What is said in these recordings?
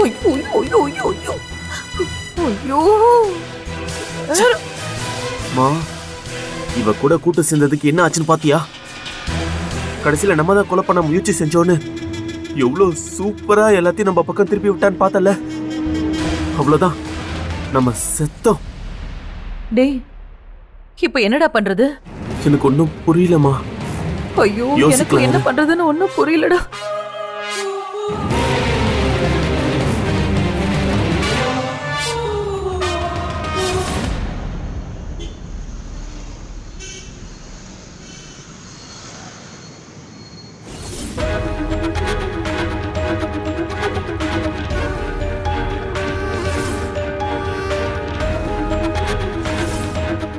ஐயோ ஐயோ ஐயோ ஐயோ ஐயோ மா இவ கூட கூட்டு சேர்ந்ததுக்கு என்ன ஆச்சுன்னு பாத்தியா? கடைசியில நம்ம தான் கொலை பண்ண முயற்சி செஞ்சோன்னு. எவ்வளவு சூப்பரா எல்லாத்தையும் நம்ம பக்கம் திருப்பி விட்டான்னு பார்த்தல அவ்வளவுதான். நம்ம செத்தோம். டேய் இப்போ என்னடா பண்றது? எனக்கு ஒன்றும் புரியலம்மா. ஐயோ எனக்கு. என்ன பண்றதுன்னு ஒன்னும் புரியலடா.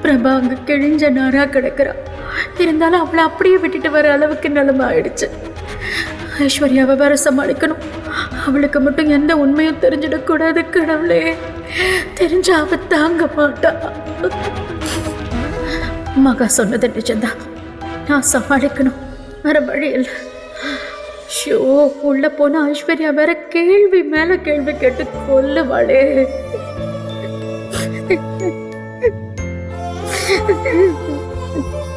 பிரபா அங்க கிழிஞ்ச நாரா கிடக்குறா. இருந்தாலும் அவளை அப்படியே விட்டுட்டு வர அளவுக்கு நிலைமை ஆயிடுச்சு. ஐஸ்வர்யாவை வேற சமாளிக்கணும். அவளுக்கு மட்டும் எந்த உண்மையும் தெரிஞ்சிடக்கூடாது கடவுளே. தெரிஞ்ச அவ தாங்க மாட்டா. மகா சொன்னது நிஜம்தான். நான் சமாளிக்கணும். வேற வழி இல்லை. ஷோ உள்ள போன ஐஸ்வர்யா வேற கேள்வி மேல கேள்வி கேட்டு கொல்லுவாளே. 我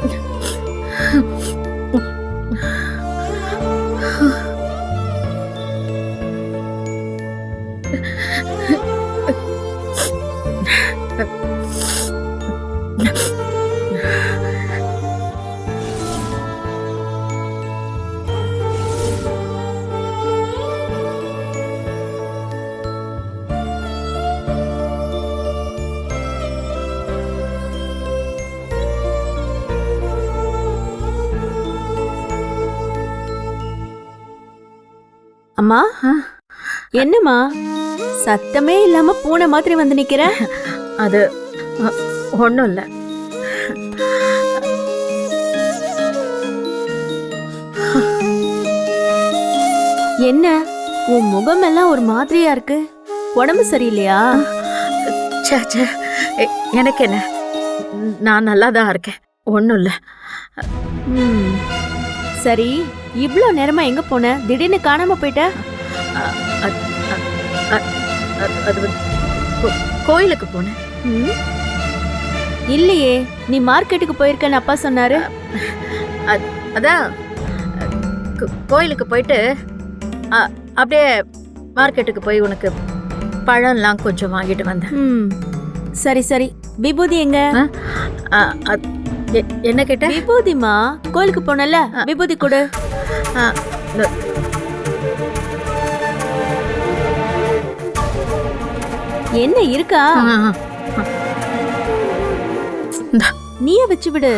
அம்மா? என்னம்மா? சத்தமே இல்லாம பூனை மாதிரி வந்து நிக்கிற? அது ஒன்றும் இல்லை. என்ன? உன் முகம் எல்லாம் ஒரு மாதிரியா இருக்கு. உடம்பு சரியில்லையா? ச்சே ச்சே. எ- எனக்கு என்ன? நான் நல்லா தான் இருக்கேன். ஒன்றும் இல்லை. சரி. இவ்ளோ நேரமா எங்க போன? திடீர்னு காணாம போயிட்ட? அது கோயிலுக்கு போனேன் ம். இல்லையே நீ மார்க்கெட்டுக்கு போயிருக்கன்னு அப்பா சொன்னாரு. அதான் கோயிலுக்கு போயிட்டு அப்படியே மார்க்கெட்டுக்கு போய் உனக்கு பழம்லாம் கொஞ்சம் வாங்கிட்டு வந்தேன். ம். சரி சரி. விபூதி எங்க? என்ன கேட்ட? விபூதிமா கோயிலுக்கு போனல விபூதி கொடு. என்ன இருக்கா. நீயே வச்சு விடு.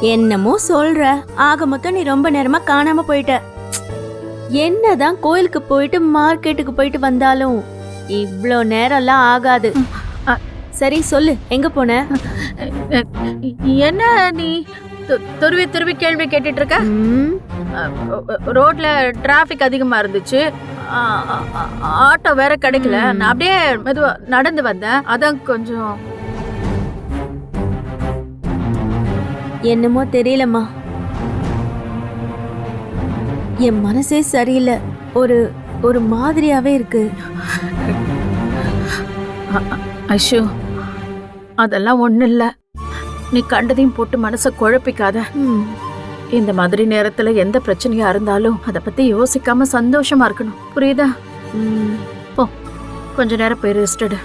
என்னமோ சொல்ற. ஆக மொத்தம் நீ ரொம்ப நேரமா காணாம போயிட்ட. என்னதான் கோயிலுக்கு போயிட்டு மார்க்கெட்டுக்கு போயிட்டு வந்தாலும் இவ்ளோ நேரம்லாம் ஆகாது. சரி சொல்லு எங்க போன? என்ன நீ துருவி துருவி கேள்வி கேட்டுட்டு இருக்க ரோட்ல டிராஃபிக் அதிகமா இருந்துச்சு. ஆட்டோ வேற கிடைக்கல. நான் அப்படியே மெதுவா நடந்து வந்தேன். அதான் கொஞ்சம் என்னமோ தெரியலம்மா. என் மனசே சரியில்லை. ஒரு ஒரு மாதிரியாவே இருக்கு. ஐஷு அதெல்லாம் ஒண்ணும் இல்ல. நீ கண்டதையும் போட்டு மனசை குழப்பிக்காத. இந்த மாதிரி நேரத்துல எந்த பிரச்சனையா இருந்தாலும் அதை பத்தி யோசிக்காம சந்தோஷமா இருக்கணும். புரியுதா. போ கொஞ்ச நேரம் போய் ரெஸ்ட் எடு.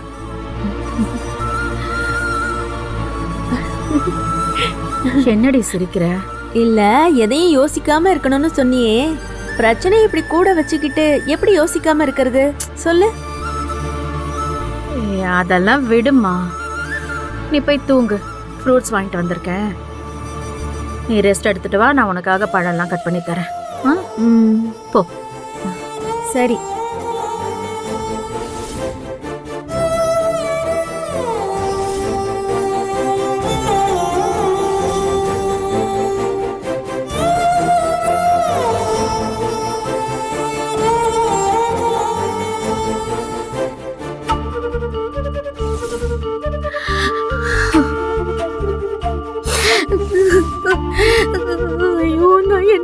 என்னடி சிரிக்கிற? இல்ல எதையும் யோசிக்காம இருக்கணும்னு சொன்னியே. பிரச்சனை இப்படி கூட வச்சுக்கிட்டு எப்படி யோசிக்காம இருக்கிறது? சொல்லு. அதெல்லாம் விடுமா. நீ போய் தூங்கு. ஃப்ரூட்ஸ் வாங்கிட்டு வந்திருக்கேன். நீ ரெஸ்ட் எடுத்துட்டு வா நான் உனக்காக பழம்லாம் கட் பண்ணி தரேன். ஆ? ம், போ. சரி.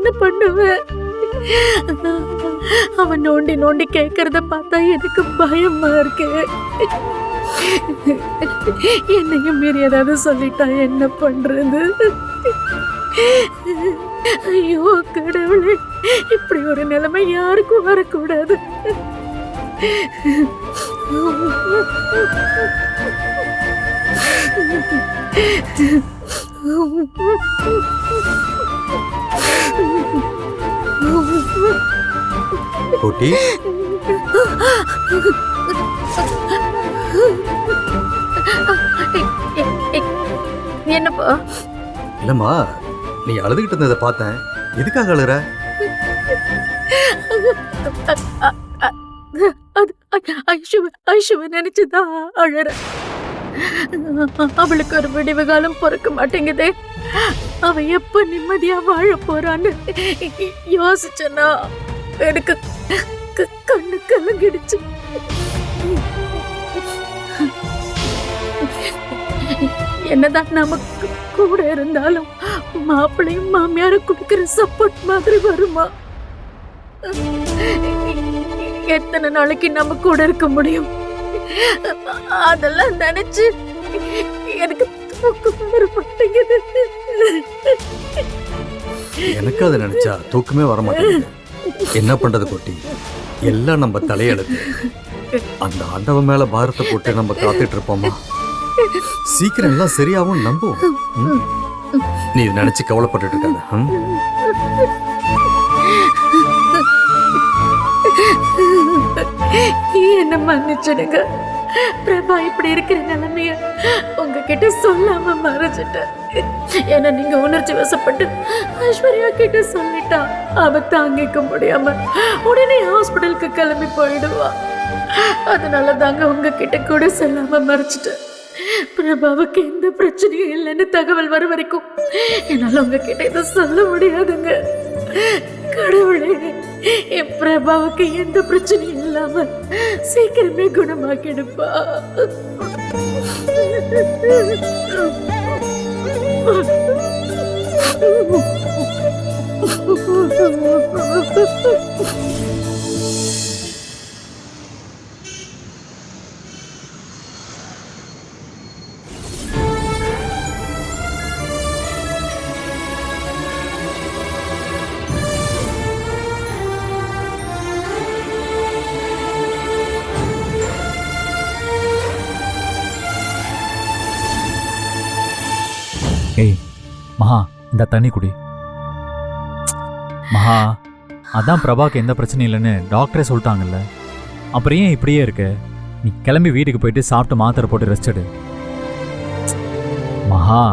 என்ன பண்ணுவேன் அவன் நோண்டி நோண்டி கேட்கறத பார்த்தா எனக்கு பயமா இருக்கு. என்னையும் மீறி ஏதாவது சொல்லிட்டா என்ன பண்றது? ஐயோ கடவுளே இப்படி ஒரு நிலைமை யாருக்கும் வரக்கூடாது. குட்டி. என்னப்பா? இல்லம்மா நீ அழுதுகிட்டு இருந்ததை பார்த்தேன். எதுக்காக அழுற? அது ஐஷுவ ஐஷுவ நினைச்சுதான் அழற. அவளுக்கு ஒரு விடிவு காலம் பிறக்க மாட்டேங்குதே. அவ எப்ப நிம்மதியா வாழ போறான்னு யோசிச்சனா. எனக்கு க- கண்ணு கலங்கிடுச்சு. என்னதான் நமக்கு கூட இருந்தாலும் மாப்பிள்ளையும் மாமியாரும் கொடுக்கிற சப்போர்ட் மாதிரி வருமா? எத்தனை நாளைக்கு நம்ம கூட இருக்க முடியும்? அதெல்லாம் நினைச்சு எனக்கு தூக்கம் வர மாட்டேங்குது எனக்கு அதை நினைச்சா தூக்கமே வர மாட்டேங்குது என்ன பண்றது குட்டி? எல்லாம் நம்ம தலையெழுத்து. அந்த ஆண்டவன் மேல பாரத்தை போட்டு நம்ம காத்துட்டு இருப்போமா? சீக்கிரம் எல்லாம் சரியாகவும் நம்புவோம் நீ நினைச்சு கவலைப்பட்டுட்டு இருக்காத. என்ன மன்னிச்சிடுங்க. பிரபா இப்படி இருக்கிற நிலைமைய உங்ககிட்ட சொல்லாம மறைச்சிட்டேன் ஏன்னா நீங்க உணர்ச்சி வசப்பட்டு ஐஸ்வர்யா கிட்ட சொல்லிட்டா அவ தாங்கிக்க முடியாம உடனே ஹாஸ்பிட்டலுக்கு கிளம்பி போயிடுவா. அதனால தாங்க உங்ககிட்ட கூட சொல்லாம மறைச்சிட்டேன். பிரபாவுக்கு எந்த பிரச்சனையும் இல்லைன்னு தகவல் வர வரைக்கும் என்னால உங்ககிட்ட இதை சொல்ல முடியாதுங்க. கடவுளே. என் பிரபாவுக்கு எந்த பிரச்சனையும் இல்லாம சீக்கிரமே குணமாக்கிடுப்பா. Oh, மகா இந்த தண்ணி குடி. மகா அதான் பிரபாக்கு எந்த பிரச்சனையும் இல்லைன்னு டாக்டரே சொல்லிட்டாங்கல்ல. அப்புறம் ஏன் இப்படியே இருக்க? நீ கிளம்பி வீட்டுக்கு போயிட்டு சாப்பிட்டு மாத்திரை போட்டு ரெஸ்ட் எடு. மகா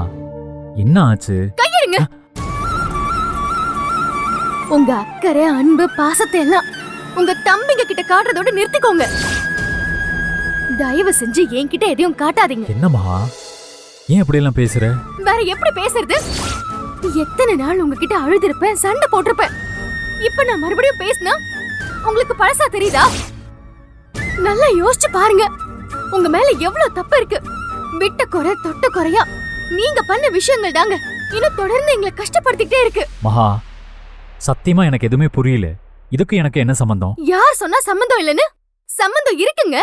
என்ன ஆச்சு? உங்க அக்கறை அன்பு பாசத்தை எல்லாம் உங்க தம்பிங்க கிட்ட காட்டுறதோட நிறுத்திக்கோங்க. தயவு செஞ்சு என்கிட்ட எதையும் காட்டாதீங்க. என்ன ஏன் இப்படியெல்லாம் பேசுற? வேற எப்படி பேசுறது? எத்தனை நாள் உங்ககிட்ட அழுதிருப்பேன் சண்டை போட்டிருப்பேன் இப்ப நான் மறுபடியும் பேசினா உங்களுக்கு பழசா தெரியுதா? நல்லா யோசிச்சு பாருங்க. உங்க மேல எவ்வளவு தப்பு இருக்கு. விட்ட குறை தொட்ட குறையா? நீங்க பண்ண விஷயங்கள் தாங்க. இன்னும் தொடர்ந்து எங்களை கஷ்டப்படுத்திக்கிட்டே இருக்கு. மகா சத்தியமா எனக்கு எதுவுமே புரியல. இதுக்கு எனக்கு என்ன சம்பந்தம்? யார் சொன்னா சம்மந்தம் இல்லைன்னு? சம்மந்தம் இருக்குங்க.